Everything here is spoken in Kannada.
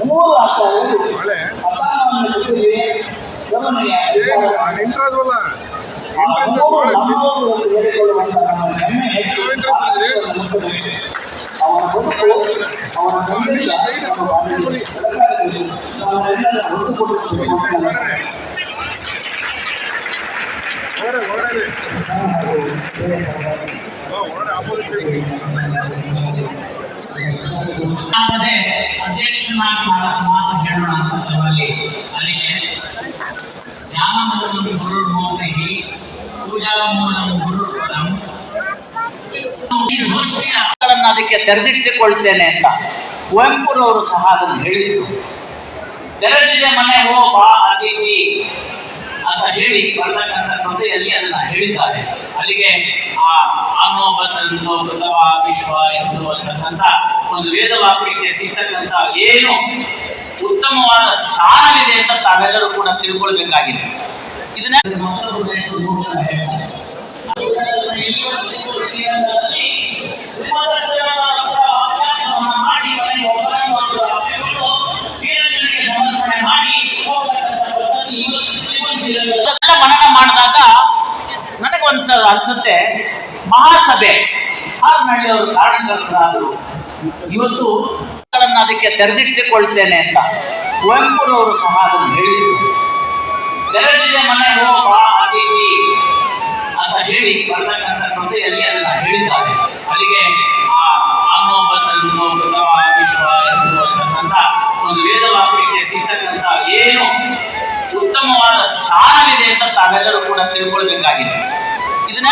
ಮೂರು ಆಚಾರ್ಯರು ಅಸಾಮಾನ್ಯ ಪ್ರತಿಭೆ ಓಡೆ ಆಪೋಸಿಟ್ ಆಮೇಲೆ ಅಧ್ಯಕ್ಷನಾಗಿ ಮಾತು ಹೇಳೋಣ ಅಂತ ತಮ್ಮಲ್ಲಿ ಗೋಷ್ಠಿಗಳನ್ನು ಅದಕ್ಕೆ ತೆರೆದಿಟ್ಟುಕೊಳ್ತೇನೆ ಅಂತ ಕುವೆಂಪುರವರು ಸಹ ಅದನ್ನು ಹೇಳಿದ್ರು. ತೆರೆದಿದೆ ಮನೆ, ಓ ಬಾ ಅತಿಥಿ ಅಂತ ಹೇಳಿ ಬರ್ತಕ್ಕಂಥ ಕಥೆಯಲ್ಲಿ ಅದನ್ನ ಹೇಳಿದ್ದಾರೆ. ಅಲ್ಲಿಗೆ ಆ ಆನೋ ಬದಲಿಂದೋ ಬೃತವ ವಿಶ್ವ ಎಂದು ಅಂತಕ್ಕಂಥ ಒಂದು ವೇದ ವಾಕ್ಯಕ್ಕೆ ಸಿಗ್ತಕ್ಕಂಥ ಏನು ಉತ್ತಮವಾದ ಸ್ಥಾನವಿದೆ ಅಂತ ತಾವೆಲ್ಲರೂ ಕೂಡ ತಿಳ್ಕೊಳ್ಬೇಕಾಗಿದೆ. ಇದನ್ನ ಮನನ ಮಾಡಿದಾಗ ನನಗೆ ಒಂದ್ಸ ಅನ್ಸುತ್ತೆ, ಮಹಾಸಭೆ ಹಾರ್ನಹಳ್ಳಿ ಅವರು ಕಾರಣಕರ್ತರಾದರು ಇವತ್ತು ಅದಕ್ಕೆ ತೆರೆದಿಟ್ಟುಕೊಳ್ತೇನೆ ಅಂತ ಕುವೆಂಪುರವರು ಸಹ ಅದನ್ನು ಹೇಳಿದರು. ತೆರೆದಿದೆ ಮನೆ ಹೋ ಬಾ ಅತಿಥಿ ಅಂತ ಹೇಳಿ ಬರ್ತಕ್ಕಂಥ ಎಲ್ಲಿ ಅದನ್ನ ಹೇಳಿದ್ದಾರೆ. ಅಲ್ಲಿಗೆ ಒಂದು ವೇದವಾಕ್ಯಕ್ಕೆ ಸಿಗ್ತಕ್ಕಂಥ ಏನು ಉತ್ತಮವಾದ ಸ್ಥಾನವಿದೆ ಅಂತ ತಾವೆಲ್ಲರೂ ಕೂಡ ತಿಳ್ಕೊಳ್ಬೇಕಾಗಿದೆ ಇದನ್ನ